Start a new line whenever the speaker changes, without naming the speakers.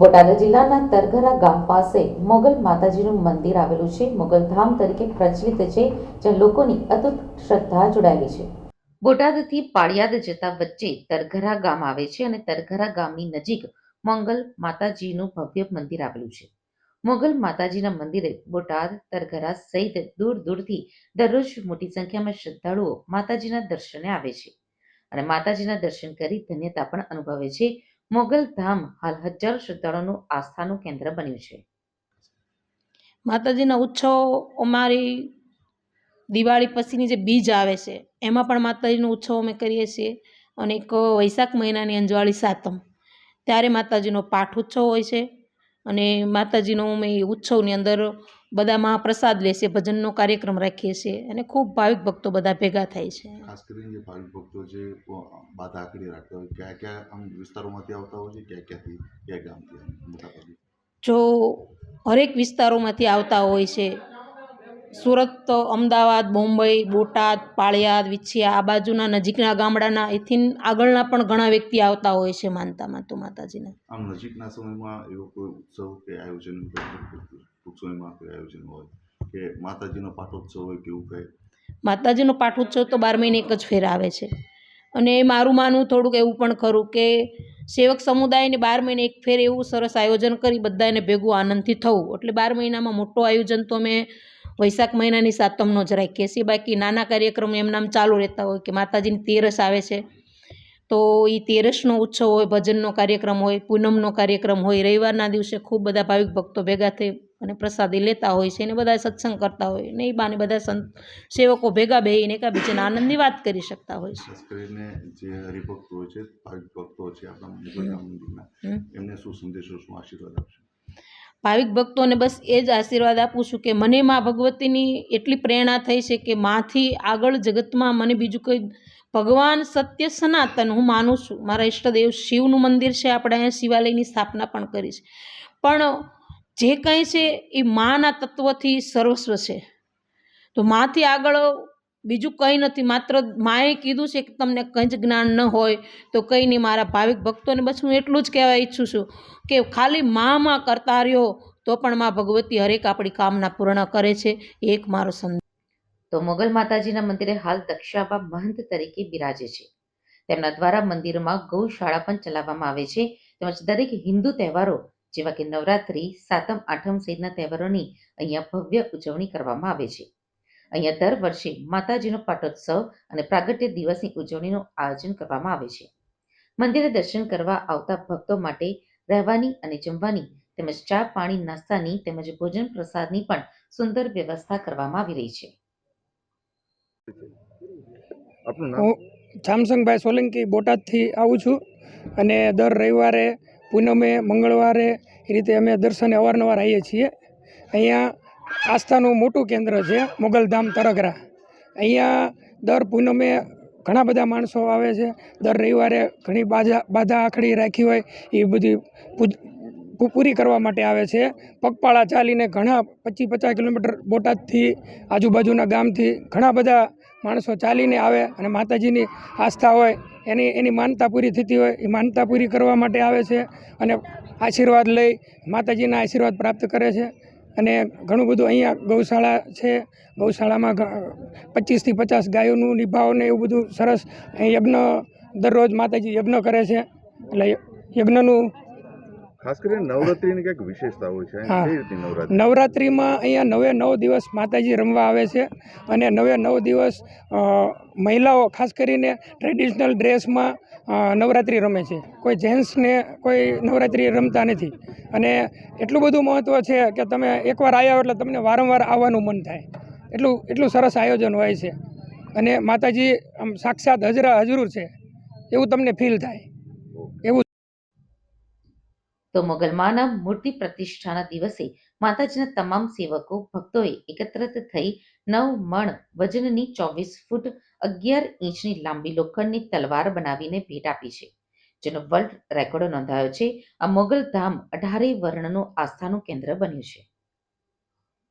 બોટાદ જિલ્લાના તરઘરા ગામ પાસે મોગલ માતાજીનું મંદિર આવેલું છે. મોગલ ધામ તરીકે પ્રચલિત છે, જ્યાં લોકોની અતૂટ શ્રદ્ધા જોડાયેલી છે. બોટાદથી પાળિયાદ જતા વચ્ચે તરઘરા ગામ આવે છે અને તરઘરા ગામની નજીક મોગલ માતાજીનું ભવ્ય મંદિર આવેલું છે. મોગલ માતાજીના મંદિરે બોટાદ, તરઘરા સહિત દૂર દૂરથી દરરોજ મોટી સંખ્યામાં શ્રદ્ધાળુઓ માતાજીના દર્શને આવે છે. અને માતાજીના દર્શન કરી ધન્યતા પણ અનુભવે છે. મોગલ ધામ હાલ હજારો શ્રદ્ધાળુઓનું આસ્થાનું કેન્દ્ર બન્યું છે.
માતાજીના ઉત્સવ અમારી દિવાળી પછીની જે બીજ આવે છે, એમાં પણ માતાજીનો ઉત્સવ અમે કરીએ છીએ. અને એક વૈશાખ મહિનાની અંજવાળી સાતમ, ત્યારે માતાજીનો પાઠ ઉત્સવ હોય છે. અને માતાજીનો અમે ઉત્સવની અંદર બધા મહાપ્રસાદ લે છે ભજનનો કાર્યક્રમ રાખીએ છીએ અને ખૂબ ભાવિક ભક્તો બધા ભેગા થાય છે.
ખાસ કરીને જે ભાવિક ભક્તો છે બાધા આકડી રાખતા હોય કયા કયા આમ વિસ્તારોમાંથી આવતા હોય છે ક્યાં ક્યાંથી કયા ગામથી
જો હરેક વિસ્તારોમાંથી આવતા હોય છે સુરત અમદાવાદ મુંબઈ બોટાદ પાળિયાદ વિછિયા આ બાજુના નજીકના ગામડાના એથી આગળના પણ ઘણા વ્યક્તિ આવતા હોય છે માનતામાં તો માતાજીને.
આમ નજીકના સમયમાં એવો કોઈ ઉત્સવ કે આયોજન ટૂંક સમયમાં કોઈ આયોજન હોય કે માતાજીનો પાઠોત્સવ હોય કે એવું કંઈ?
માતાજીનો પાઠોત્સવ તો બાર મહિને એક જ ફેર આવે છે. અને મારું માનવું થોડુંક એવું પણ ખરું કે સેવક સમુદાયને બાર મહિને એક ફેર એવું સરસ આયોજન કરી બધાને ભેગું આનંદથી થવું. એટલે બાર મહિનામાં મોટું આયોજન તો અમે વૈશાખ મહિનાની સાતમનો જ રાખીએ છીએ બાકી. નાના કાર્યક્રમો એમના ચાલુ રહેતા હોય કે માતાજીની તેરસ આવે છે તો એ તેરસનો ઉત્સવ હોય ભજનનો કાર્યક્રમ હોય પૂનમનો કાર્યક્રમ હોય રવિવારના દિવસે ખૂબ બધા ભાવિક ભક્તો ભેગા થઈ અને પ્રસાદી લેતા હોય છે અને બધા સત્સંગ કરતા હોય ને એ બાને બધા સંત સેવકો ભેગા બેહીને એકાબીજાના આનંદની વાત કરી શકતા હોય છે.
કરીને જે હરિભક્તો છે ભાવિક ભક્તો છે આપણા એમને શું સંદેશો શું આશીર્વાદ આપશે?
ભાવિક ભક્તોને બસ એ જ આશીર્વાદ આપું છું કે મને મા ભગવતીની એટલી પ્રેરણા થઈ છે કે માથી આગળ જગતમાં મને બીજું કંઈ ભગવાન સત્ય સનાતન હું માનું છું. મારા ઈષ્ટદેવ શિવનું મંદિર છે, આપણે અહીંયા શિવાલયની સ્થાપના પણ કરી છે. પણ જે કંઈ છે એ માના તત્વથી સર્વસ્વ છે. તો માથી આગળ બીજું કંઈ નથી. માત્ર માએ કીધું છે કે તમને કંઈ જ જ્ઞાન ન હોય તો કંઈ નહીં, મારા ભાવિક ભક્તોને બસ હું એટલું જ કહેવા ઈચ્છું છું કે ખાલી માં કરતા રહ્યો તો પણ માં ભગવતી હરેક આપણી કામના પૂર્ણ કરે છે. એક મારો સંદેશ.
તો મોગલ માતાજીના મંદિરે હાલ દક્ષાબા મહંત તરીકે બિરાજે છે. તેમના દ્વારા મંદિરમાં ગૌશાળા પણ ચલાવવામાં આવે છે. તેમજ દરેક હિન્દુ તહેવારો, જેવા કે નવરાત્રિ, સાતમ, આઠમ સહિતના તહેવારોની અહીંયા ભવ્ય ઉજવણી કરવામાં આવે છે. અહીંયા દર વર્ષે માતાજીનો પાટોત્સવ અને પ્રાગટ્ય દિવસની ઉજવણીનું આયોજન કરવામાં આવે છે. મંદિરે દર્શન કરવા આવતા ભક્તો માટે રહેવાની અને જમવાની તેમજ ચા પાણી નાસ્તાની તેમજ ભોજન પ્રસાદની પણ સુંદર વ્યવસ્થા કરવામાં આવી રહી છે.
હું જામસંગભાઈ સોલંકી બોટાદથી આવું છું અને દર રવિવારે પૂનમે મંગળવારે એ રીતે અમે દર્શને અવારનવાર આવીએ છીએ. અહીંયા આસ્થાનું મોટું કેન્દ્ર છે મોગલધામ તરગરા. અહીંયા દર પૂનમે ઘણા બધા માણસો આવે છે. દર રવિવારે ઘણી બાધા બાધા આખડી રાખી હોય, એ બધી પૂ- પૂરી કરવા માટે આવે છે. પગપાળા ચાલીને ઘણા પચીસ પચાસ કિલોમીટર બોટાદથી આજુબાજુના ગામથી ઘણા બધા માણસો ચાલીને આવે અને માતાજીની આસ્થા હોય, એની એની માનતા પૂરી થતી હોય, એ માનતા પૂરી કરવા માટે આવે છે અને આશીર્વાદ લઈ માતાજીના આશીર્વાદ પ્રાપ્ત કરે છે. અને ઘણું બધું અહીંયા ગૌશાળા છે. ગૌશાળામાં પચીસથી પચાસ ગાયોનું નિભાવને એવું બધું સરસ. અહીં યજ્ઞ, દરરોજ માતાજી યજ્ઞ કરે છે. એટલે યજ્ઞનું
ખાસ કરીને નવરાત્રીની કંઈક વિશેષતા હોય છે
હા. નવરાત્રિમાં અહીંયા નવે નવ દિવસ માતાજી રમવા આવે છે અને નવે નવ દિવસ મહિલાઓ ખાસ કરીને ટ્રેડિશનલ ડ્રેસમાં નવરાત્રિ રમે છે. કોઈ જેન્ટ્સને કોઈ નવરાત્રિ રમતા નથી. અને એટલું બધું મહત્ત્વ છે કે તમે એકવાર આવ્યા એટલે તમને વારંવાર આવવાનું મન થાય. એટલું એટલું સરસ આયોજન હોય છે. અને માતાજી આમ સાક્ષાત હજરા હજરૂર છે. એવું તમને ફીલ થાય.
તો મોગલમાના મૂર્તિ પ્રતિષ્ઠાના દિવસે માતાજીના તમામ સેવકો, ભક્તોએ એકત્રિત થઈ નવ મણ વજનની ચોવીસ ફૂટ અગિયાર ઇંચની લાંબી લોખંડની તલવાર બનાવીને ભેટ આપી છે. જેનો વર્લ્ડ રેકોર્ડ નોંધાયો છે. આ મોગલ ધામ અઢારે વર્ણનું આસ્થાનું કેન્દ્ર બન્યું છે.